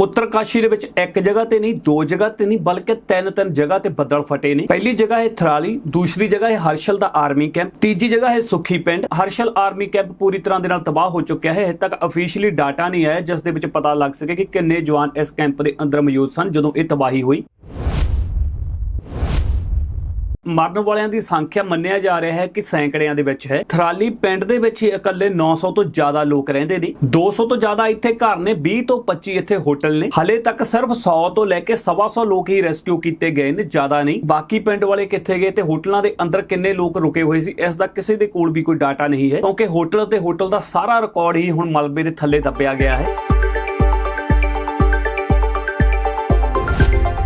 ਉੱਤਰਕਾਸ਼ੀ ਦੇ ਵਿੱਚ ਇੱਕ ਜਗ੍ਹਾ ਤੇ ਨਹੀਂ, ਦੋ ਜਗ੍ਹਾ ਤੇ ਨਹੀਂ, ਬਲਕਿ ਤਿੰਨ ਤਿੰਨ ਜਗ੍ਹਾ ਤੇ ਬੱਦਲ ਫਟੇ ਨੇ। ਪਹਿਲੀ ਜਗ੍ਹਾ ਹੈ ਥਰਾਲੀ, ਦੂਸਰੀ ਜਗ੍ਹਾ ਹੈ ਹਰਸ਼ਲ ਦਾ ਆਰਮੀ ਕੈਂਪ, ਤੀਜੀ ਜਗ੍ਹਾ ਹੈ ਸੁਖੀ ਪਿੰਡ। ਹਰਸ਼ਲ ਆਰਮੀ ਕੈਂਪ ਪੂਰੀ ਤਰ੍ਹਾਂ ਦੇ ਨਾਲ ਤਬਾਹ ਹੋ ਚੁੱਕਿਆ ਹੈ। ਹਜੇ ਤੱਕ ਅਫੀਸ਼ੀਅਲੀ ਡਾਟਾ ਨਹੀਂ ਆਇਆ, ਜਿਸ ਦੇ ਵਿੱਚ ਪਤਾ ਲੱਗ ਸਕੇ ਕਿ ਕਿੰਨੇ ਜਵਾਨ ਇਸ ਕੈਂਪ ਦੇ ਅੰਦਰ ਮੌਜੂਦ ਸਨ, ਜਦੋਂ ਇਹ ਤਬਾਹੀ ਹੋਈ। ਮਰਨ ਵਾਲਿਆਂ ਦੀ ਸੰਖਿਆ ਮੰਨਿਆ ਜਾ ਰਿਹਾ ਹੈ ਕਿ ਸੈਂਕੜਿਆਂ ਦੇ ਵਿੱਚ ਹੈ। ਥਰਾਲੀ ਪਿੰਡ ਦੇ ਵਿੱਚ ਹੀ ਇਕੱਲੇ 900 ਤੋਂ ਜ਼ਿਆਦਾ ਲੋਕ ਰਹਿੰਦੇ ਨੇ। 200 ਤੋਂ ਜ਼ਿਆਦਾ ਇੱਥੇ ਘਰ ਨੇ 20 ਤੋਂ 25 ਇੱਥੇ ਹੋਟਲ ਨੇ। ਹਲੇ ਤੱਕ ਸਿਰਫ 100 ਤੋਂ ਲੈ ਕੇ 125 ਲੋਕ ਹੀ ਰੈਸਕਿਊ ਕੀਤੇ ਗਏ ਨੇ, ਜ਼ਿਆਦਾ ਨਹੀਂ। ਬਾਕੀ ਪਿੰਡ ਵਾਲੇ ਕਿੱਥੇ ਗਏ ਤੇ ਹੋਟਲਾਂ ਦੇ ਅੰਦਰ ਕਿੰਨੇ ਲੋਕ ਰੁਕੇ ਹੋਏ ਸੀ, ਇਸ ਦਾ ਕਿਸੇ ਦੇ ਕੋਲ ਵੀ ਕੋਈ ਡਾਟਾ ਨਹੀਂ ਹੈ, ਕਿਉਂਕਿ ਹੋਟਲ ਤੇ ਹੋਟਲ ਦਾ ਸਾਰਾ ਰਿਕਾਰਡ ਹੀ ਹੁਣ ਮਲਬੇ ਦੇ ਥੱਲੇ ਦੱਬਿਆ ਗਿਆ ਹੈ।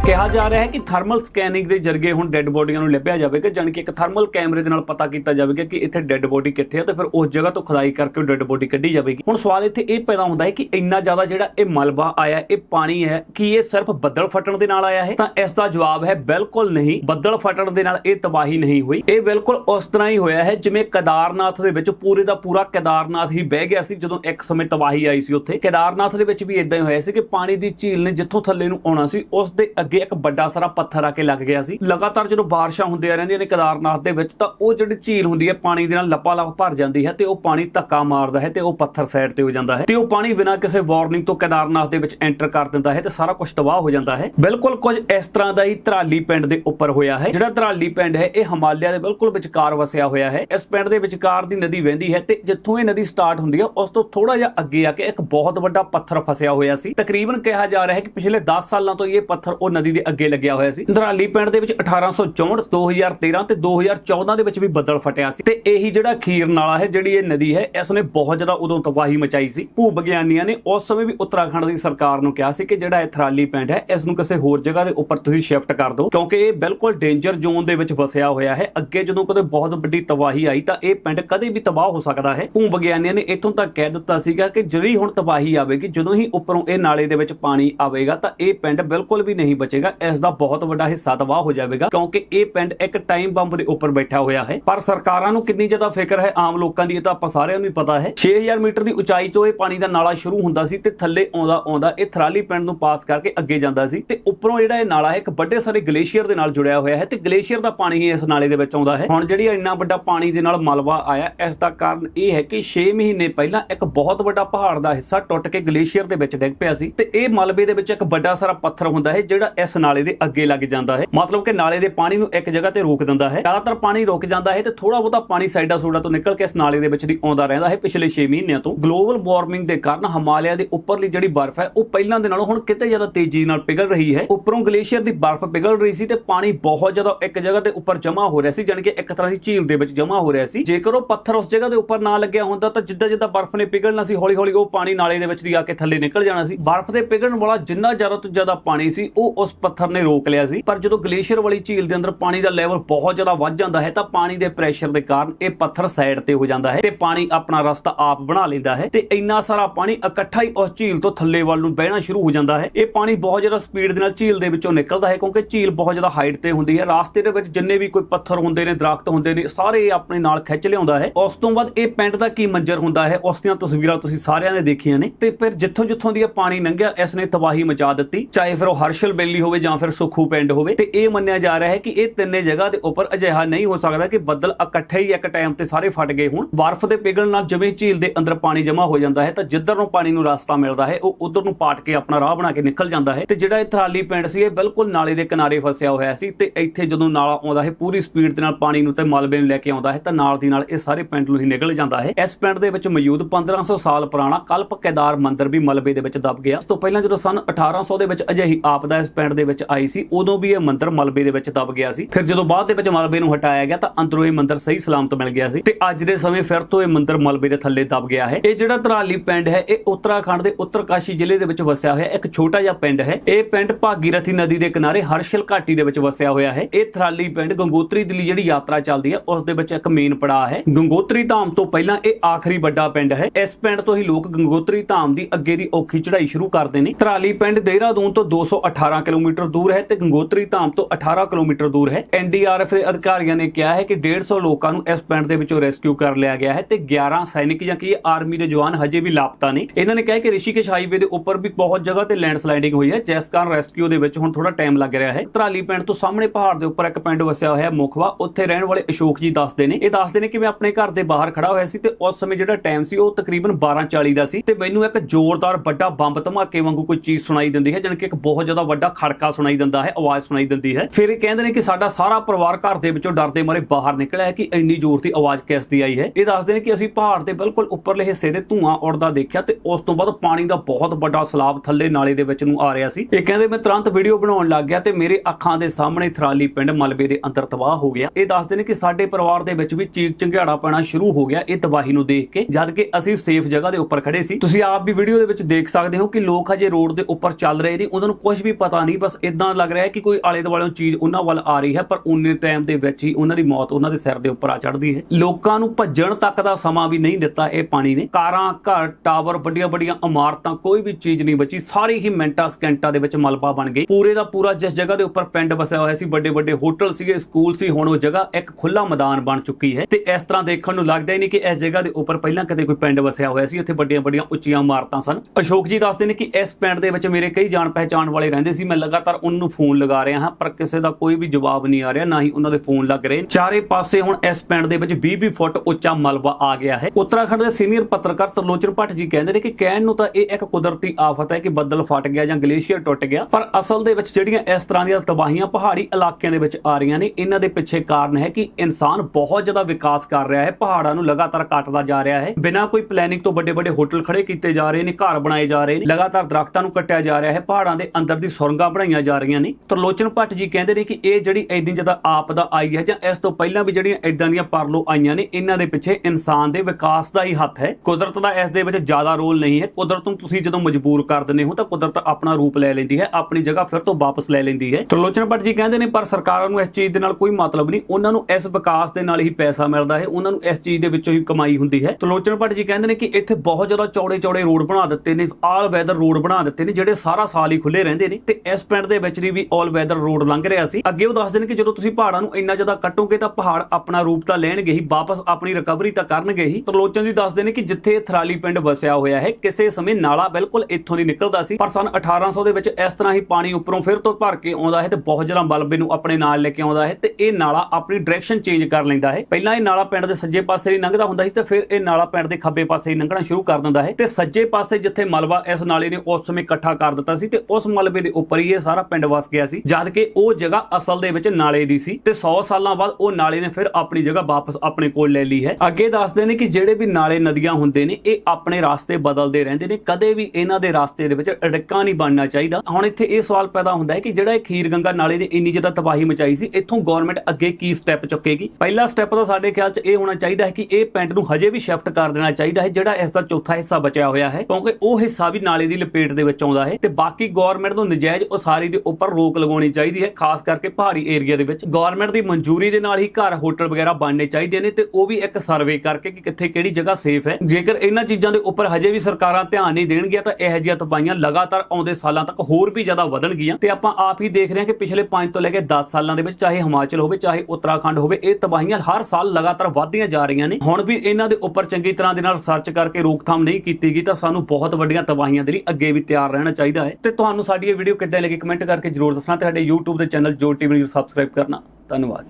ਕਿਹਾ ਜਾ ਰਿਹਾ ਹੈ ਕਿ ਥਰਮਲ ਸਕੈਨਿੰਗ ਦੇ ਜ਼ਰੀਏ ਹੁਣ ਡੈੱਡ ਬੋਡੀਆਂ ਨੂੰ ਲੱਭਿਆ ਜਾਵੇਗਾ, ਜਾਣੀ ਕਿ ਇੱਕ ਥਰਮਲ ਕੈਮਰੇ ਦੇ ਨਾਲ ਪਤਾ ਕੀਤਾ ਜਾਵੇਗਾ ਕਿ ਇੱਥੇ ਡੈੱਡ ਬੋਡੀ ਕਿੱਥੇ ਹੈ ਤੇ ਫਿਰ ਉਸ ਜਗ੍ਹਾ ਤੋਂ ਖੁਦਾਈ ਕਰਕੇ ਡੈੱਡ ਬੋਡੀ ਕੱਢੀ ਜਾਵੇਗੀ। ਹੁਣ ਸਵਾਲ ਇੱਥੇ ਇਹ ਪੈਦਾ ਹੁੰਦਾ ਹੈ ਕਿ ਇੰਨਾ ਜ਼ਿਆਦਾ ਜਿਹੜਾ ਇਹ ਮਲਬਾ ਆਇਆ, ਇਹ ਪਾਣੀ ਹੈ, ਕੀ ਇਹ ਸਿਰਫ ਬੱਦਲ ਫਟਣ ਦੇ ਨਾਲ ਆਇਆ ਹੈ? ਤਾਂ ਇਸ ਦਾ ਜਵਾਬ ਹੈ ਬਿਲਕੁਲ ਨਹੀਂ, ਬੱਦਲ ਫਟਣ ਦੇ ਨਾਲ ਇਹ ਤਬਾਹੀ ਨਹੀਂ ਹੋਈ। ਇਹ ਬਿਲਕੁਲ ਉਸ ਤਰ੍ਹਾਂ ਹੀ ਹੋਇਆ ਹੈ ਜਿਵੇਂ ਕੇਦਾਰਨਾਥ ਦੇ ਵਿੱਚ ਪੂਰੇ ਦਾ ਪੂਰਾ ਕੇਦਾਰਨਾਥ ਹੀ ਬਹਿ ਗਿਆ ਸੀ ਜਦੋਂ ਇੱਕ ਸਮੇਂ ਤਬਾਹੀ ਆਈ ਸੀ ਉੱਥੇ। ਕੇਦਾਰਨਾਥ ਦੇ ਵਿੱਚ ਵੀ ਇਦਾਂ ਹੀ ਹੋਇਆ ਸੀ ਕਿ ਪਾਣੀ ਦੀ ਝੀਲ ਨੇ ਜਿੱਥੋਂ ਥੱਲੇ ਨੂੰ ਆਉਣਾ ਸੀ, ਉਸ ਦੇ ਅੱਗੇ ਇੱਕ ਵੱਡਾ ਸਾਰਾ ਪੱਥਰ ਆ ਕੇ ਲੱਗ ਗਿਆ ਸੀ। ਲਗਾਤਾਰ ਜਦੋਂ ਬਾਰਿਸ਼ਾਂ ਹੁੰਦੀਆਂ ਰਹਿੰਦੀਆਂ ਨੇ ਕੇਦਾਰਨਾਥ ਦੇ ਵਿੱਚ, ਤਾਂ ਉਹ ਜਿਹੜੀ ਝੀਲ ਹੁੰਦੀ ਹੈ, ਪਾਣੀ ਦੇ ਨਾਲ ਲੱਪਾ-ਲੱਪ ਭਰ ਜਾਂਦੀ ਹੈ ਤੇ ਉਹ ਪਾਣੀ ਧੱਕਾ ਮਾਰਦਾ ਹੈ ਤੇ ਉਹ ਪੱਥਰ ਸਾਈਡ ਤੇ ਹੋ ਜਾਂਦਾ ਹੈ। ਤੇ ਉਹ ਪਾਣੀ ਬਿਨਾਂ ਕਿਸੇ ਵਾਰਨਿੰਗ ਤੋਂ ਕੇਦਾਰਨਾਥ ਦੇ ਵਿੱਚ ਐਂਟਰ ਕਰ ਦਿੰਦਾ ਹੈ ਤੇ ਸਾਰਾ ਕੁਝ ਤਬਾਹ ਹੋ ਜਾਂਦਾ ਹੈ। ਬਿਲਕੁਲ ਕੁਝ ਇਸ ਤਰ੍ਹਾਂ ਦਾ ਹੀ ਧਰਾਲੀ ਪਿੰਡ ਦੇ ਉੱਪਰ ਹੋਇਆ ਹੈ। ਜਿਹੜਾ ਧਰਾਲੀ ਪਿੰਡ ਹੈ, ਇਹ ਹਿਮਾਲਿਆ ਦੇ ਬਿਲਕੁਲ ਵਿਚਕਾਰ ਵਸਿਆ ਹੋਇਆ ਹੈ। ਇਸ ਪਿੰਡ ਦੇ ਵਿਚਕਾਰ ਦੀ ਨਦੀ ਵਹਿੰਦੀ ਹੈ ਤੇ ਜਿੱਥੋਂ ਇਹ ਨਦੀ ਸਟਾਰਟ ਹੁੰਦੀ ਹੈ, ਉਸ ਤੋਂ ਥੋੜਾ ਜਿਹਾ ਅੱਗੇ ਆ ਕੇ ਇੱਕ ਬਹੁਤ ਵੱਡਾ ਪੱਥਰ ਫਸਿਆ ਹੋਇਆ ਸੀ। ਤਕਰੀਬਨ ਕਿਹਾ ਜਾ ਰਿਹਾ ਹੈ ਕਿ ਪਿਛਲੇ 10 ਸਾਲਾਂ ਤੋਂ ਇਹ ਪੱਥਰ ਉਹ ਨਦੀ ਦੇ ਅੱਗੇ ਲੱਗਿਆ ਹੋਇਆ ਸੀ। ਧਰਾਲੀ ਪਿੰਡ ਦੇ ਵਿੱਚ 1864 2013 ਤੇ 2014 ਦੇ ਵਿੱਚ ਵੀ ਬੱਦਲ ਫਟਿਆ ਸੀ। ਤੇ ਇਹੀ ਜਿਹੜਾ ਖੀਰ ਨਾਲਾ ਹੈ, ਜਿਹੜੀ ਇਹ ਨਦੀ ਹੈ, ਇਸ ਨੇ ਬਹੁਤ ਜ਼ਿਆਦਾ ਉਦੋਂ ਤਬਾਹੀ ਮਚਾਈ ਸੀ। ਭੂ ਵਿਗਿਆਨੀਆਂ ਨੇ ਉਸ ਸਮੇਂ ਵੀ ਉੱਤਰਾਖੰਡ ਦੀ ਸਰਕਾਰ ਨੂੰ ਕਿਹਾ ਸੀ ਕਿ ਜਿਹੜਾ ਇਹ ਥਰਾਲੀ ਪਿੰਡ ਹੈ, ਇਸ ਨੂੰ ਕਿਸੇ ਹੋਰ ਜਗ੍ਹਾ ਦੇ ਉੱਪਰ ਤੁਸੀਂ ਸ਼ਿਫਟ ਕਰ ਦਿਓ, ਕਿਉਂਕਿ ਇਹ ਬਿਲਕੁਲ ਡੇਂਜਰ ਜ਼ੋਨ ਦੇ ਵਿੱਚ ਵਸਿਆ ਹੋਇਆ ਹੈ। ਅੱਗੇ ਜਦੋਂ ਕਦੇ ਬਹੁਤ ਵੱਡੀ ਤਬਾਹੀ ਆਈ, ਤਾਂ ਇਹ ਪਿੰਡ ਕਦੇ ਵੀ ਤਬਾਹ ਹੋ ਸਕਦਾ ਹੈ। ਭੂ ਵਿਗਿਆਨੀਆਂ ਨੇ ਇੱਥੋਂ ਤੱਕ ਕਹਿ ਦਿੱਤਾ ਸੀਗਾ ਕਿ ਜਿਹੜੀ ਹੁਣ ਤਬਾਹੀ ਆਵੇਗੀ, ਜਦੋਂ ਹੀ ਉੱਪਰੋਂ ਇਹ ਨਾਲੇ ਦੇ ਵਿੱਚ ਪਾਣੀ ਆਵੇਗਾ, ਤਾਂ ਇਹ ਪਿੰਡ ਬਿਲਕੁਲ ਵੀ ਨਹੀਂ ਬਚੇਗਾ ਇਸ ਦਾ ਬਹੁਤ ਵੱਡਾ ਹਿੱਸਾ ਤਬਾਹ ਹੋ ਜਾਵੇਗਾ, ਕਿਉਂਕਿ ਇਹ ਪਿੰਡ ਇੱਕ ਟਾਈਮ ਬੰਬ ਦੇ ਉੱਪਰ ਬੈਠਾ ਹੋਇਆ ਹੈ। ਪਰ ਸਰਕਾਰਾਂ ਨੂੰ ਕਿੰਨੀ ਜ਼ਿਆਦਾ ਫਿਕਰ ਹੈ? ਆਮ ਲੋਕਾਂ ਦੀ ਇਹ ਤਾਂ ਆਪਾਂ ਸਾਰਿਆਂ ਨੂੰ ਹੀ ਪਤਾ ਹੈ। 6000 ਮੀਟਰ ਦੀ ਉਚਾਈ ਤੋਂ ਇਹ ਪਾਣੀ ਦਾ ਨਾਲਾ ਸ਼ੁਰੂ ਹੁੰਦਾ ਸੀ ਤੇ ਥੱਲੇ ਆਉਂਦਾ ਆਉਂਦਾ ਇਹ ਥਰਾਲੀ ਪਿੰਡ ਨੂੰ ਪਾਸ ਕਰਕੇ ਅੱਗੇ ਜਾਂਦਾ ਸੀ ਤੇ ਉੱਪਰੋਂ ਜਿਹੜਾ ਇਹ ਨਾਲਾ ਹੈ, ਇੱਕ ਵੱਡੇ ਸਾਰੇ ਗਲੇਸ਼ੀਅਰ ਦੇ ਨਾਲ ਜੁੜਿਆ ਹੋਇਆ ਹੈ ਤੇ ਗਲੇਸ਼ੀਅਰ ਦਾ ਪਾਣੀ ਹੀ ਇਸ ਨਾਲੇ ਦੇ ਵਿੱਚ ਆਉਂਦਾ ਹੈ। ਹੁਣ ਜਿਹੜੀ ਇੰਨਾ ਵੱਡਾ ਪਾਣੀ ਦੇ ਨਾਲ ਮਲਬਾ ਆਇਆ, ਇਸ ਦਾ ਕਾਰਨ ਇਹ ਹੈ ਕਿ 6 ਮਹੀਨੇ ਪਹਿਲਾਂ ਇੱਕ ਬਹੁਤ ਵੱਡਾ ਪਹਾੜ ਦਾ ਹਿੱਸਾ ਟੁੱਟ ਕੇ ਗਲੇਸ਼ੀਅਰ ਦੇ ਵਿੱਚ ਡਿੱਗ ਪਿਆ ਸੀ ਤੇ ਇਹ ਮਲਬੇ ਦੇ ਵਿੱਚ ਇੱਕ ਵੱਡਾ ਸਾਰਾ ਪੱਥਰ ਹੁੰਦਾ ਹੈ, ਜਿਹੜਾ ਇਸ ਨਾਲੇ ਦੇ ਅੱਗੇ ਲੱਗ ਜਾਂਦਾ ਹੈ। ਮਤਲਬ ਕਿ ਨਾਲੇ ਦੇ ਪਾਣੀ ਨੂੰ ਇੱਕ ਜਗ੍ਹਾ ਤੇ ਰੋਕ ਦਿੰਦਾ ਹੈ। ਜ਼ਿਆਦਾਤਰ ਪਾਣੀ ਰੁਕ ਜਾਂਦਾ ਹੈ ਤੇ ਥੋੜਾ ਬਹੁਤਾ ਪਾਣੀ ਸਾਈਡਾਂ ਸੂਡਾਂ ਤੋਂ ਨਿਕਲ ਕੇ ਇਸ ਨਾਲੇ ਦੇ ਵਿੱਚ ਦੀ ਆਉਂਦਾ ਰਹਿੰਦਾ ਹੈ। ਪਿਛਲੇ 6 ਮਹੀਨਿਆਂ ਤੋਂ ਗਲੋਬਲ ਵਾਰਮਿੰਗ ਦੇ ਕਾਰਨ ਹਿਮਾਲਿਆ ਦੇ ਉੱਪਰਲੀ ਜਿਹੜੀ ਬਰਫ਼ ਹੈ, ਉਹ ਪਹਿਲਾਂ ਦੇ ਨਾਲੋਂ ਹੁਣ ਕਿਤੇ ਜ਼ਿਆਦਾ ਤੇਜ਼ੀ ਨਾਲ ਪਿਘਲ ਰਹੀ ਹੈ। ਉੱਪਰੋਂ ਗਲੇਸ਼ੀਅਰ ਦੀ ਬਰਫ਼ ਪਿਘਲ ਰਹੀ ਸੀ ਤੇ ਪਾਣੀ ਬਹੁਤ ਜ਼ਿਆਦਾ ਇੱਕ ਜਗ੍ਹਾ ਤੇ ਉੱਪਰ ਜਮ੍ਹਾਂ ਹੋ ਰਿਹਾ ਸੀ, ਜਾਣੀ ਕਿ ਇੱਕ ਤਰ੍ਹਾਂ ਦੀ ਝੀਲ ਦੇ ਵਿੱਚ ਜਮ੍ਹਾਂ ਹੋ ਰਿਹਾ ਸੀ। ਜੇਕਰ ਉਹ ਪੱਥਰ ਉਸ ਜਗ੍ਹਾ ਦੇ ਉੱਪਰ ਨਾ ਲੱਗਿਆ ਹੁੰਦਾ ਤਾਂ ਜਿੱਦਾਂ ਜਿੱਦਾਂ ਬਰਫ਼ ਨੇ ਪਿਘਲਣਾ ਸੀ ਹੌਲੀ ਹੌਲੀ ਉਹ ਪਾਣੀ ਨਾਲੇ ਦੇ ਵਿੱਚ ਦੀ ਆ ਕੇ ਥੱਲੇ ਨਿਕਲ ਜਾਣਾ ਸੀ। ਬਰਫ਼ ਦੇ ਪਿਘਲਣ ਵਾਲਾ ਜਿੰਨਾ ਜ਼ਿਆਦਾ ਤੋਂ ਜ਼ਿਆਦਾ ਪਾਣੀ ਸੀ, ਉਹ ਉਸ ਪੱਥਰ ਨੇ ਰੋਕ ਲਿਆ ਸੀ। ਪਰ ਜਦੋਂ ਗਲੇਸ਼ੀਅਰ ਵਾਲੀ ਝੀਲ ਦੇ ਅੰਦਰ ਪਾਣੀ ਦਾ ਲੈਵਲ ਬਹੁਤ ਜ਼ਿਆਦਾ ਵੱਧ ਜਾਂਦਾ ਹੈ, ਤਾਂ ਪਾਣੀ ਦੇ ਪ੍ਰੈਸ਼ਰ ਦੇ ਕਾਰਨ ਇਹ ਪੱਥਰ ਸਾਈਡ ਤੇ ਹੋ ਜਾਂਦਾ ਹੈ ਤੇ ਪਾਣੀ ਆਪਣਾ ਰਸਤਾ ਆਪ ਬਣਾ ਲੈਂਦਾ ਹੈ ਤੇ ਇੰਨਾ ਸਾਰਾ ਪਾਣੀ ਇਕੱਠਾ ਹੀ ਉਸ ਝੀਲ ਤੋਂ ਥੱਲੇ ਵੱਲ ਨੂੰ ਬਹਿਣਾ ਸ਼ੁਰੂ ਹੋ ਜਾਂਦਾ ਹੈ। ਇਹ ਪਾਣੀ ਬਹੁਤ ਜ਼ਿਆਦਾ ਸਪੀਡ ਦੇ ਨਾਲ ਝੀਲ ਦੇ ਵਿੱਚੋਂ ਨਿਕਲਦਾ ਹੈ ਕਿਉਂਕਿ ਝੀਲ ਬਹੁਤ ਜ਼ਿਆਦਾ ਹਾਈਟ ਤੇ ਹੁੰਦੀ ਹੈ। ਰਾਸਤੇ ਦੇ ਵਿੱਚ ਜਿੰਨੇ ਵੀ ਕੋਈ ਪੱਥਰ ਹੁੰਦੇ ਨੇ, ਦਰਖਤ ਹੁੰਦੇ ਨੇ, ਸਾਰੇ ਇਹ ਆਪਣੇ ਨਾਲ ਖਿੱਚ ਲਿਆਉਂਦਾ ਹੈ। ਉਸ ਤੋਂ ਬਾਅਦ ਇਹ ਪਿੰਡ ਦਾ ਕੀ ਮੰਜ਼ਰ ਹੁੰਦਾ ਹੈ, ਉਸ ਦੀਆਂ ਤਸਵੀਰਾਂ ਤੁਸੀਂ ਸਾਰਿਆਂ ਨੇ ਦੇਖੀਆਂ ਨੇ ਤੇ ਫਿਰ ਜਿੱਥੋਂ ਜਿੱਥੋਂ ਦੀ ਇਹ ਪਾਣੀ ਲੰਘਿਆ, ਇਸ ਨੇ ਤਬਾਹੀ ਮਚਾ ਦਿੱਤੀ। ਚਾਹੇ ਫਿਰ ਉਹ ਹਰਸ਼ਲ ਬੇਲੀ ਹੋਵੇ ਜਾਂ ਫਿਰ ਸੁਖੂ ਪਿੰਡ ਹੋਵੇ, ਤੇ ਇਹ ਮੰਨਿਆ ਜਾ ਰਿਹਾ ਹੈ ਕਿ ਇਹ ਤਿੰਨੇ ਜਗ੍ਹਾ ਦੇ ਉੱਪਰ ਅਜਿਹਾ ਨਹੀਂ ਹੋ ਸਕਦਾ ਕਿ ਬੱਦਲ ਇਕੱਠੇ ਹੀ ਇੱਕ ਟਾਈਮ ਤੇ ਸਾਰੇ ਫਟ ਗਏ ਹੋਣ। ਬਰਫ਼ ਦੇ ਪਿਘਲਣ ਨਾਲ ਜਿਵੇਂ ਝੀਲ ਦੇ ਅੰਦਰ ਪਾਣੀ ਜਮ੍ਹਾਂ ਹੋ ਜਾਂਦਾ ਹੈ, ਤਾਂ ਜਿੱਧਰ ਨੂੰ ਪਾਣੀ ਨੂੰ ਰਸਤਾ ਮਿਲਦਾ ਹੈ, ਉਹ ਉਧਰ ਨੂੰ ਪਾਟ ਕੇ ਆਪਣਾ ਰਾਹ ਬਣਾ ਕੇ ਨਿਕਲ ਜਾਂਦਾ ਹੈ। ਤੇ ਜਿਹੜਾ ਇਹ ਥਰਾਲੀ ਪਿੰਡ ਸੀ, ਇਹ ਬਿਲਕੁਲ ਨਾਲੇ ਦੇ ਕਿਨਾਰੇ ਫਸਿਆ ਹੋਇਆ ਸੀ, ਤੇ ਇੱਥੇ ਜਦੋਂ ਨਾਲਾ ਆਉਂਦਾ ਹੈ, ਪੂਰੀ ਸਪੀਡ ਦੇ ਨਾਲ ਪਾਣੀ ਨੂੰ ਤੇ ਮਲਬੇ ਨੂੰ ਲੈ ਕੇ ਆਉਂਦਾ ਹੈ, ਤਾਂ ਨਾਲ ਦੀ ਨਾਲ ਇਹ ਸਾਰੇ ਪਿੰਡ ਨੂੰ ਹੀ ਨਿਕਲ ਜਾਂਦਾ ਹੈ। ਇਸ ਪਿੰਡ ਦੇ ਵਿੱਚ ਮੌਜੂਦ 1500 ਸਾਲ ਪੁਰਾਣਾ ਕਲਪ ਕੇਦਾਰ ਮੰਦਿਰ ਵੀ ਮਲਬੇ ਦੇ ਵਿੱਚ ਦਬ ਗਿਆ। ਇਸ ਤੋਂ ਪਹਿਲਾਂ ਜਦੋਂ ਸਨ 1800 ਦੇ ਵਿੱਚ ਅਜਿਹੀ ਆਪਦਾ ਇਸ ਪਿੰਡ ਦੇ ਵਿੱਚ ਆਈ ਸੀ, ਉਦੋਂ ਵੀ ਇਹ ਮੰਦਿਰ ਮਲਬੇ ਦੇ ਵਿੱਚ ਦਬ ਗਿਆ ਸੀ। ਫਿਰ ਜਦੋਂ ਬਾਅਦ ਦੇ ਵਿੱਚ ਮਲਬੇ ਨੂੰ ਹਟਾਇਆ ਗਿਆ ਤਾਂ ਅੰਦਰੋਂ ਇਹ ਮੰਦਿਰ ਸਹੀ ਸਲਾਮਤ ਮਿਲ ਗਿਆ ਸੀ। ਤੇ ਅੱਜ ਦੇ ਸਮੇਂ ਫਿਰ ਤੋਂ ਇਹ ਮੰਦਿਰ ਮਲਬੇ ਦੇ ਥੱਲੇ ਦਬ ਗਿਆ ਹੈ। ਇਹ ਜਿਹੜਾ ਧਰਾਲੀ ਪਿੰਡ ਹੈ, ਇਹ ਉੱਤਰਾਖੰਡ ਦੇ ਉੱਤਰਕਾਸ਼ੀ ਜ਼ਿਲ੍ਹੇ ਦੇ ਵਿੱਚ ਵਸਿਆ ਹੋਇਆ ਇੱਕ ਛੋਟਾ ਜਿਹਾ ਪਿੰਡ ਹੈ। ਇਹ ਪਿੰਡ ਭਾਗੀਰਥੀ ਨਦੀ ਦੇ ਕਿਨਾਰੇ ਹਰਸ਼ਲ ਘਾਟੀ ਦੇ ਵਿੱਚ ਵਸਿਆ ਹੋਇਆ ਹੈ। ਇਹ ਥਰਾਲੀ ਪਿੰਡ ਗੰਗੋਤਰੀ ਦੀ ਜਿਹੜੀ ਯਾਤਰਾ ਚੱਲਦੀ ਹੈ, ਉਸ ਦੇ ਵਿੱਚ ਇੱਕ ਮੇਨ ਪੜਾਅ ਹੈ। ਗੰਗੋਤਰੀ ਧਾਮ ਤੋਂ ਪਹਿਲਾਂ ਇਹ ਆਖਰੀ ਵੱਡਾ ਪਿੰਡ ਹੈ। ਇਸ ਪਿੰਡ ਤੋਂ ਹੀ ਲੋਕ ਗੰਗੋਤਰੀ ਧਾਮ ਦੀ ਅੱਗੇ ਦੀ ਔਖੀ ਚੜ੍ਹਾਈ ਸ਼ੁਰੂ ਕਰਦੇ ਨੇ। ਧਰਾਲੀ ਪਿੰਡ ਦੇਹਰਾਦੂਨ ਤੋਂ 218 ਕਿਲੋ ਕਿਲੋਮੀਟਰ ਦੂਰ ਹੈ ਤੇ ਗੰਗੋਤਰੀ ਧਾਮ ਤੋਂ 18 ਕਿਲੋਮੀਟਰ ਦੂਰ ਹੈ। ਐਨਡੀਆਰਐਫ ਦੇ ਅਧਿਕਾਰੀਆਂ ਨੇ ਕਿਹਾ ਹੈ ਕਿ 150 ਲੋਕਾਂ ਨੂੰ ਇਸ ਪਿੰਡ ਦੇ ਵਿੱਚੋਂ ਰੈਸਕਿਊ ਕਰ ਲਿਆ ਗਿਆ ਹੈ ਤੇ 11 ਸੈਨਿਕ ਜਾਂ ਕੀ ਆਰਮੀ ਦੇ ਜਵਾਨ ਹਜੇ ਵੀ ਲਾਪਤਾ ਨੇ। ਇਹਨਾਂ ਨੇ ਕਿਹਾ ਕਿ ਰਿਸ਼ੀਕੇਸ਼ ਹਾਈਵੇ ਦੇ ਉੱਪਰ ਵੀ ਬਹੁਤ ਜਗ੍ਹਾ ਤੇ ਲੈਂਡਸਲਾਈਡਿੰਗ ਹੋਈ ਹੈ, ਜਿਸ ਕਾਰਨ ਰੈਸਕਿਊ ਦੇ ਵਿੱਚ ਹੁਣ ਥੋੜਾ ਟਾਈਮ ਲੱਗ ਰਿਹਾ ਹੈ। ਧਰਾਲੀ ਪਿੰਡ ਤੋਂ ਸਾਹਮਣੇ ਪਹਾੜ ਦੇ ਉੱਪਰ ਇੱਕ ਪਿੰਡ ਵਸਿਆ ਹੋਇਆ ਮੁਖਵਾ, ਉੱਥੇ ਰਹਿਣ ਵਾਲੇ ਅਸ਼ੋਕ ਜੀ ਦੱਸਦੇ ਨੇ। ਇਹ ਦੱਸਦੇ ਨੇ ਕਿ ਮੈਂ ਆਪਣੇ ਘਰ ਦੇ ਬਾਹਰ ਖੜਾ ਹੋਇਆ ਸੀ ਤੇ ਉਸ ਸਮੇਂ ਜਿਹੜਾ ਟਾਈਮ ਸੀ ਉਹ ਤਕਰੀਬਨ 12:40 ਦਾ ਸੀ ਤੇ ਮੈਨੂੰ ਇੱਕ ਜ਼ੋਰਦਾਰ ਵੱਡਾ ਬੰਬ ਧਮਾਕੇ ਵਾਂਗੂ ਕੋਈ ਚੀਜ਼ ਸੁਣਾਈ ਦਿੰਦੀ ਹੈ, ਜਾਣੀ ਕਿ ਇੱਕ ਬਹੁਤ ਜ਼ਿਆਦਾ ਵੱਡਾ ਖੜਕਾ ਸੁਣਾਈ ਦਿੰਦਾ ਹੈ, ਆਵਾਜ਼ ਸੁਣਾਈ ਦਿੰਦੀ ਹੈ। ਫਿਰ ਇਹ ਕਹਿੰਦੇ ਨੇ ਕਿ ਸਾਡਾ ਸਾਰਾ ਪਰਿਵਾਰ ਘਰ ਦੇ ਵਿੱਚੋਂ ਡਰਦੇ ਮਾਰੇ ਬਾਹਰ ਨਿਕਲਿਆ ਕਿ ਇੰਨੀ ਜ਼ੋਰ ਦੀ ਆਵਾਜ਼ ਕਿਸ ਦੀ ਆਈ ਹੈ। ਇਹ ਦੱਸਦੇ ਨੇ ਕਿ ਅਸੀਂ ਪਹਾੜ ਦੇ ਬਿਲਕੁਲ ਉੱਪਰਲੇ ਹਿੱਸੇ ਦੇ ਧੂਆਂ ਉੱਡਦਾ ਦੇਖਿਆ ਤੇ ਉਸ ਤੋਂ ਬਾਅਦ ਪਾਣੀ ਦਾ ਬਹੁਤ ਵੱਡਾ ਸਲਾਬ ਥੱਲੇ ਨਾਲੇ ਦੇ ਵਿੱਚ ਨੂੰ ਆ ਰਿਹਾ ਸੀ। ਇਹ ਕਹਿੰਦੇ, ਮੈਂ ਤੁਰੰਤ ਵੀਡੀਓ ਬਣਾਉਣ ਲੱਗ ਗਿਆ ਤੇ ਮੇਰੇ ਅੱਖਾਂ ਦੇ ਸਾਹਮਣੇ ਥਰਾਲੀ ਪਿੰਡ ਮਲਬੇ ਦੇ ਅੰਦਰ ਤਬਾਹ ਹੋ ਗਿਆ। ਇਹ ਦੱਸਦੇ ਨੇ ਕਿ ਸਾਡੇ ਪਰਿਵਾਰ ਦੇ ਵਿੱਚ ਵੀ ਚੀਕ ਚੰਗਿਆੜਾ ਪੈਣਾ ਸ਼ੁਰੂ ਹੋ ਗਿਆ ਇਹ ਤਬਾਹੀ ਨੂੰ ਦੇਖ ਕੇ, ਜਦ ਕਿ ਅਸੀਂ ਸੇਫ ਜਗ੍ਹਾ ਦੇ ਉੱਪਰ ਖੜੇ ਸੀ। ਤੁਸੀਂ ਆਪ ਵੀ ਵੀਡੀਓ ਦੇ ਵਿੱਚ ਦੇਖ ਸਕਦੇ ਹੋ ਕਿ ਲੋਕ ਹਜੇ ਰੋਡ ਦੇ ਉੱਪਰ ਚੱਲ ਰਹੇ ਨੇ, ਉਹਨਾਂ ਨੂੰ ਕੁਝ ਵੀ ਪਤਾ ਨਹੀਂ ਬਸ ਇਦਾਂ ਲੱਗ ਰਿਹਾ ਹੈ ਕਿ ਕੋਈ ਆਲੇ ਦੁਆਲੇ ਚੀਜ਼ ਉਹਨਾਂ ਵੱਲ ਆ ਰਹੀ ਹੈ, ਪਰ ਉਨੇ ਟਾਈਮ ਦੇ ਵਿੱਚ ਹੀ ਉਹਨਾਂ ਦੀ ਮੌਤ ਉਹਨਾਂ ਦੇ ਸਿਰ ਦੇ ਉੱਪਰ ਆ ਚੜ੍ਹਦੀ ਹੈ। ਲੋਕਾਂ ਨੂੰ ਭੱਜਣ ਤੱਕ ਦਾ ਸਮਾਂ ਵੀ ਨਹੀਂ ਦਿੱਤਾ ਇਹ ਪਾਣੀ ਨੇ। ਕਾਰਾਂ, ਘਰ, ਟਾਵਰ, ਵੱਡੀਆਂ ਵੱਡੀਆਂ ਇਮਾਰਤਾਂ, ਕੋਈ ਵੀ ਚੀਜ਼ ਨਹੀਂ ਬਚੀ। ਸਾਰੀ ਹੀ ਮਿੰਟਾਂ, ਸਕਿੰਟਾਂ ਦੇ ਵਿੱਚ ਮਲਬਾ ਬਣ ਗਈ। ਪੂਰੇ ਦਾ ਪੂਰਾ ਜਿਸ ਜਗ੍ਹਾ ਦੇ ਉੱਪਰ ਪਿੰਡ ਵਸਿਆ ਹੋਇਆ ਸੀ, ਵੱਡੇ ਵੱਡੇ ਹੋਟਲ ਸੀਗੇ, ਸਕੂਲ ਸੀ, ਹੁਣ ਉਹ ਜਗ੍ਹਾ ਇੱਕ ਖੁੱਲਾ ਮੈਦਾਨ ਬਣ ਚੁੱਕੀ ਹੈ। ਤੇ ਇਸ ਤਰ੍ਹਾਂ ਦੇਖਣ ਨੂੰ ਲੱਗਦਾ ਹੀ ਨਹੀਂ ਕਿ ਇਸ ਜਗ੍ਹਾ ਦੇ ਉੱਪਰ ਪਹਿਲਾਂ ਕਦੇ ਕੋਈ ਪਿੰਡ ਵਸਿਆ ਹੋਇਆ ਸੀ, ਉੱਥੇ ਵੱਡੀਆਂ ਵੱਡੀਆਂ ਉੱਚੀਆਂ ਇਮਾਰਤਾਂ ਸਨ। ਅਸ਼ੋਕ ਜੀ ਦੱਸਦੇ ਨੇ ਕਿ ਇਸ ਪਿੰਡ ਦੇ ਵਿੱਚ ਮੇਰੇ ਕਈ ਜਾਣ ਪਹਿਚਾਣ ਵਾਲੇ ਰਹਿੰਦੇ ਸੀ, ਮੈਂ ਲਗਾਤਾਰ ਉਹਨਾਂ ਨੂੰ ਫੋਨ ਲਗਾ ਰਿਹਾ ਹਾਂ, ਪਰ ਕਿਸੇ ਦਾ ਕੋਈ ਵੀ ਜਵਾਬ ਨਹੀਂ ਆ ਰਿਹਾ, ਨਾ ਹੀ ਉਹਨਾਂ ਦੇ ਫੋਨ ਲੱਗ ਰਹੇ। ਚਾਰੇ ਪਾਸੇ ਹੁਣ ਇਸ ਪਿੰਡ ਦੇ ਵਿੱਚ 20-20 ਫੁੱਟ ਉੱਚਾ ਮਲਬਾ ਆ ਗਿਆ ਹੈ। ਉੱਤਰਾਖੰਡ ਦੇ ਸੀਨੀਅਰ ਪੱਤਰਕਾਰ ਤਰਲੋਚਨ ਭੱਟ ਜੀ ਕਹਿੰਦੇ ਨੇ ਕਿ ਕਹਿਣ ਨੂੰ ਤਾਂ ਇਹ ਇੱਕ ਕੁਦਰਤੀ ਆਫਤ ਹੈ ਕਿ ਬੱਦਲ ਫਟ ਗਿਆ ਜਾਂ ਗਲੇਸ਼ੀਅਰ ਟੁੱਟ ਗਿਆ, ਪਰ ਅਸਲ ਦੇ ਵਿੱਚ ਜਿਹੜੀਆਂ ਇਸ ਤਰ੍ਹਾਂ ਦੀਆਂ ਤਬਾਹੀਆਂ ਪਹਾੜੀ ਇਲਾਕਿਆਂ ਦੇ ਵਿੱਚ ਆ ਰਹੀਆਂ ਨੇ, ਇਹਨਾਂ ਦੇ ਪਿੱਛੇ ਕਾਰਨ ਹੈ ਕਿ ਇਨਸਾਨ ਬਹੁਤ ਜ਼ਿਆਦਾ ਵਿਕਾਸ ਕਰ ਰਿਹਾ ਹੈ, ਪਹਾੜਾਂ ਨੂੰ ਲਗਾਤਾਰ ਕੱਟਦਾ ਜਾ ਰਿਹਾ ਹੈ। ਬਿਨਾਂ ਕੋਈ ਪਲੈਨਿੰਗ ਤੋਂ ਵੱਡੇ ਵੱਡੇ ਹੋਟਲ ਖੜੇ ਕੀਤੇ ਜਾ ਰਹੇ ਨੇ, ਘਰ ਬਣਾਏ ਜਾ ਰਹੇ ਨੇ, ਲਗਾਤਾਰ ਦਰਖਤਾਂ ਨੂੰ ਕੱਟਿਆ ਜਾ ਰਿਹਾ ਹੈ, ਪਹਾੜਾਂ ਦੇ ਅੰਦਰ ਦੀ ਸੁਰੰਗਾਂ ਬਣਾਈਆਂ ਜਾ ਰਹੀਆਂ ਨੇ। ਤਰਲੋਚਨ ਭੱਟ ਜੀ ਕਹਿੰਦੇ ਨੇ ਕਿ ਇਹ ਜਿਹੜੀ ਐਡੀ ਜ਼ਿਆਦਾ ਆਪਦਾ ਆਈ ਹੈ ਜਾਂ ਇਸ ਤੋਂ ਪਹਿਲਾਂ ਵੀ ਜਿਹੜੀਆਂ ਐਦਾਂ ਦੀਆਂ ਪਰਲੋ ਆਈਆਂ ਨੇ, ਇਹਨਾਂ ਦੇ ਪਿੱਛੇ ਇਨਸਾਨ ਦੇ ਵਿਕਾਸ ਦਾ ਹੀ ਹੱਥ ਹੈ। ਕੁਦਰਤ ਦਾ ਇਸ ਦੇ ਵਿੱਚ ਜ਼ਿਆਦਾ ਰੋਲ ਨਹੀਂ ਹੈ। ਕੁਦਰਤ ਨੂੰ ਤੁਸੀਂ ਜਦੋਂ ਮਜਬੂਰ ਕਰ ਦਿੰਦੇ ਹੋ ਤਾਂ ਕੁਦਰਤ ਆਪਣਾ ਰੂਪ ਲੈ ਲੈਂਦੀ ਹੈ, ਆਪਣੀ ਜਗ੍ਹਾ ਫਿਰ ਤੋਂ ਵਾਪਸ ਲੈ ਲੈਂਦੀ ਹੈ। ਤਰਲੋਚਨ ਭੱਟ ਜੀ ਕਹਿੰਦੇ ਨੇ, ਪਰ ਸਰਕਾਰਾਂ ਨੂੰ ਇਸ ਚੀਜ਼ ਦੇ ਨਾਲ ਕੋਈ ਮਤਲਬ ਨਹੀਂ। ਉਹਨਾਂ ਨੂੰ ਇਸ ਵਿਕਾਸ ਦੇ ਨਾਲ ਹੀ ਪੈਸਾ ਮਿਲਦਾ ਹੈ। ਉਹਨਾਂ ਨੂੰ ਇਸ ਚੀਜ਼ ਦੇ ਵਿੱਚੋਂ ਹੀ ਕਮਾਈ ਹੁੰਦੀ ਹੈ। ਤਰਲੋਚਨ ਭੱਟ ਜੀ ਕਹਿੰਦੇ ਨੇ ਕਿ ਇੱਥੇ ਬਹੁਤ ਜ਼ਿਆਦਾ ਚੌੜੇ ਚੌੜੇ ਰੋਡ ਬਣਾ ਦਿੱਤੇ ਨੇ ਆਲ ਵੈਦਰ ਰੋਡ ਬਣਾ ਦਿੱਤੇ ਨੇ, ਜਿਹੜੇ ਸਾਰਾ ਸਾਲ ਹੀ ਖੁੱਲੇ ਰਹਿੰਦੇ ਨੇ ਤੇ ਇਸ ਪਿੰਡ ਦੇ ਵਿੱਚ ਦੀ ਵੀ ਆਲ ਵੈਦਰ ਰੋਡ ਲੰਘ ਰਿਹਾ ਸੀ। ਅੱਗੇ ਉਹ ਦੱਸਦੇ ਨੇ ਕਿ ਜਦੋਂ ਤੁਸੀਂ ਪਹਾੜਾਂ ਨੂੰ ਇੰਨਾ ਜ਼ਿਆਦਾ ਕੱਟੋਗੇ ਤਾਂ ਪਹਾੜ ਆਪਣਾ ਰੂਪ ਤਾਂ ਲੈਣਗੇ ਹੀ, ਵਾਪਸ ਆਪਣੀ ਰਿਕਵਰੀ ਤਾਂ ਕਰਨਗੇ ਹੀ। ਤਰਲੋਚਨ ਜੀ ਦੱਸਦੇ ਨੇ ਕਿ ਜਿੱਥੇ ਥਰਾਲੀ ਪਿੰਡ ਵਸਿਆ ਹੋਇਆ ਹੈ, ਕਿਸੇ ਸਮੇਂ ਨਾਲਾ ਬਿਲਕੁਲ ਇੱਥੋਂ ਦੀ ਨਿਕਲਦਾ ਸੀ, ਪਰ ਸਨ 1800 ਦੇ ਵਿੱਚ ਇਸ ਤਰ੍ਹਾਂ ਹੀ ਪਾਣੀ ਉੱਪਰੋਂ ਫਿਰ ਤੋਂ ਭਰ ਕੇ ਆਉਂਦਾ ਹੈ ਤੇ ਬਹੁਤ ਜ਼ਿਆਦਾ ਮਲਬੇ ਨੂੰ ਆਪਣੇ ਨਾਲ ਲੈ ਕੇ ਆਉਂਦਾ ਹੈ ਤੇ ਇਹ ਨਾਲਾ ਆਪਣੀ ਡਾਇਰੈਕਸ਼ਨ ਚੇਂਜ ਕਰ ਲੈਂਦਾ ਹੈ। ਪਹਿਲਾਂ ਇਹ ਨਾਲਾ ਪਿੰਡ ਦੇ ਸੱਜੇ ਪਾਸੇ ਹੀ ਲੰਘਦਾ ਹੁੰਦਾ ਸੀ ਤੇ ਫਿਰ ਇਹ ਨਾਲਾ ਪਿੰਡ ਦੇ ਖੱਬੇ ਪਾਸੇ ਹੀ ਲੰਘਣਾ ਸ਼ੁਰੂ ਕਰ ਦਿੰਦਾ ਹੈ ਤੇ ਸੱਜੇ ਪਾਸੇ ਜਿੱਥੇ ਮਲਬਾ ਇਸ ਨਾਲੇ ਨੇ ਉਸ ਸਮੇਂ ਇਕੱਠਾ ਕਰ ਦਿੱਤਾ ਸੀ ਤੇ ਉਸ ਮਲਬੇ ਦੇ ਉੱਪਰ ਹੀ ਇਹ ਸਾਰਾ ਪਿੰਡ ਵਸ ਗਿਆ ਸੀ। ਜਦ ਕਿ ਉਹ ਜਗ੍ਹਾ ਅਸਲ ਦੇ ਵਿੱਚ ਨਾਲੇ ਦੀ ਸੀ ਤੇ 100 ਸਾਲਾਂ ਬਾਅਦ ਉਹ ਨਾਲੇ ਨੇ ਫਿਰ ਆਪਣੀ ਜਗ੍ਹਾ ਵਾਪਸ ਆਪਣੇ ਕੋਲ ਲੈ ਲਈ ਹੈ। ਅੱਗੇ ਦੱਸਦੇ ਨੇ ਕਿ ਜਿਹੜੇ ਵੀ ਨਾਲੇ ਨਦੀਆਂ ਹੁੰਦੇ ਨੇ, ਇਹ ਆਪਣੇ ਰਸਤੇ ਬਦਲਦੇ ਰਹਿੰਦੇ ਨੇ। ਕਦੇ ਵੀ ਇਹਨਾਂ ਦੇ ਰਸਤੇ ਦੇ ਵਿੱਚ ਅੜਕਾ ਨਹੀਂ ਬਣਨਾ ਚਾਹੀਦਾ। ਹੁਣ ਇੱਥੇ ਇਹ ਸਵਾਲ ਪੈਦਾ ਹੁੰਦਾ ਹੈ ਕਿ ਜਿਹੜਾ ਇਹ ਖੀਰ ਗੰਗਾ ਨਾਲੇ ਨੇ ਇੰਨੀ ਜ਼ਿਆਦਾ ਤਬਾਹੀ ਮਚਾਈ ਸੀ, ਇੱਥੋਂ ਗਵਰਨਮੈਂਟ ਅੱਗੇ ਕੀ ਸਟੈਪ ਚੁੱਕੇਗੀ? ਪਹਿਲਾ ਸਟੈਪ ਤਾਂ ਸਾਡੇ ਖਿਆਲ 'ਚ ਇਹ ਹੋਣਾ ਚਾਹੀਦਾ ਹੈ ਕਿ ਇਹ ਪਿੰਡ ਨੂੰ ਹਜੇ ਵੀ ਸ਼ਿਫਟ ਕਰ ਦੇਣਾ ਚਾਹੀਦਾ ਹੈ, ਜਿਹੜਾ ਇਸ ਦਾ ਚੌਥਾ ਹਿੱਸਾ ਬਚਿਆ ਹੋਇਆ ਹੈ। ਕਿਉਂਕਿ ਉਹ ਹਿੱਸਾ ਵੀ ਨਾਲੇ ਦੀ ਲਪੇਟ ਦੇ ਵਿੱਚ ਆਉਂਦਾ ਹੈ ਤੇ ਬਾਕੀ ਗਵਰਨਮੈਂਟ ਨੂੰ ਨਜਾਇਜ਼ ਉਸਾਰੀ ਦੇ ਉੱਪਰ ਰੋਕ ਲਗਾਉਣੀ ਚਾਹੀਦੀ ਹੈ, ਖਾਸ ਕਰਕੇ ਪਹਾੜੀ ਏਰੀਆ ਦੇ ਵਿੱਚ। ਗਵਰਨਮੈਂਟ ਦੀ ਮਨਜ਼ੂਰੀ ਦੇ ਨਾਲ ਹੀ ਘਰ, ਹੋਟਲ ਵਗੈਰਾ ਬਣਨੇ ਚਾਹੀਦੇ ਨੇ ਤੇ ਉਹ ਵੀ ਇੱਕ ਸਰਵੇ ਕਰਕੇ ਕਿ ਕਿੱਥੇ ਕਿਹੜੀ ਜਗ੍ਹਾ ਸੇਫ ਹੈ। ਜੇਕਰ ਇਹਨਾਂ ਚੀਜ਼ਾਂ ਦੇ ਉੱਪਰ ਹਜੇ ਵੀ ਸਰਕਾਰਾਂ ਧਿਆਨ ਨਹੀਂ ਦੇਣਗੀਆਂ, ਤਾਂ ਇਹ ਜਿਹੀਆਂ ਤਬਾਹੀਆਂ ਲਗਾਤਾਰ ਆਉਂਦੇ ਸਾਲਾਂ ਤੱਕ ਹੋਰ ਵੀ ਜ਼ਿਆਦਾ ਵਧਣਗੀਆਂ। ਤੇ ਆਪਾਂ ਆਪ ਹੀ ਦੇਖ ਰਹੇ ਹਾਂ ਕਿ ਪਿਛਲੇ 5 ਤੋਂ ਲੈ ਕੇ 10 ਸਾਲਾਂ ਦੇ ਵਿੱਚ, ਚਾਹੇ ਹਿਮਾਚਲ ਹੋਵੇ, ਚਾਹੇ ਉੱਤਰਾਖੰਡ ਹੋਵੇ, ਇਹ ਤਬਾਹੀਆਂ ਹਰ ਸਾਲ ਲਗਾਤਾਰ ਵਧਦੀਆਂ ਜਾ ਰਹੀਆਂ ਨੇ। ਹੁਣ ਵੀ ਇਹਨਾਂ ਦੇ ਉੱਪਰ ਚੰਗੀ ਤਰ੍ਹਾਂ ਦੇ ਨਾਲ ਰਿਸਰਚ ਕਰਕੇ ਰੋਕਥਾਮ ਨਹੀਂ ਕੀਤੀ ਗਈ, ਤਾਂ ਸਾਨੂੰ ਬਹੁਤ ਵੱਡੀਆਂ ਤਬਾਹੀਆਂ ਦੇ ਲਈ ਅੱਗੇ ਵੀ ਤਿਆਰ ਰਹਿਣਾ ਚਾਹੀਦਾ ਹੈ। ਤੇ ਤੁਹਾਨੂੰ ਸਾਡੀ ਇਹ ਵੀਡੀਓ ਕਿੱਦਾਂ ਲੱਗੀ ਕਮੈਂਟ ਕਰਕੇ ਜਰੂਰ ਦੱਸਣਾ ਤੇ ਸਾਡੇ YouTube ਦੇ ਚੈਨਲ ਜੋ ਟੀਵੀ ਨੂੰ ਸਬਸਕ੍ਰਾਈਬ ਕਰਨਾ। ਧੰਨਵਾਦ।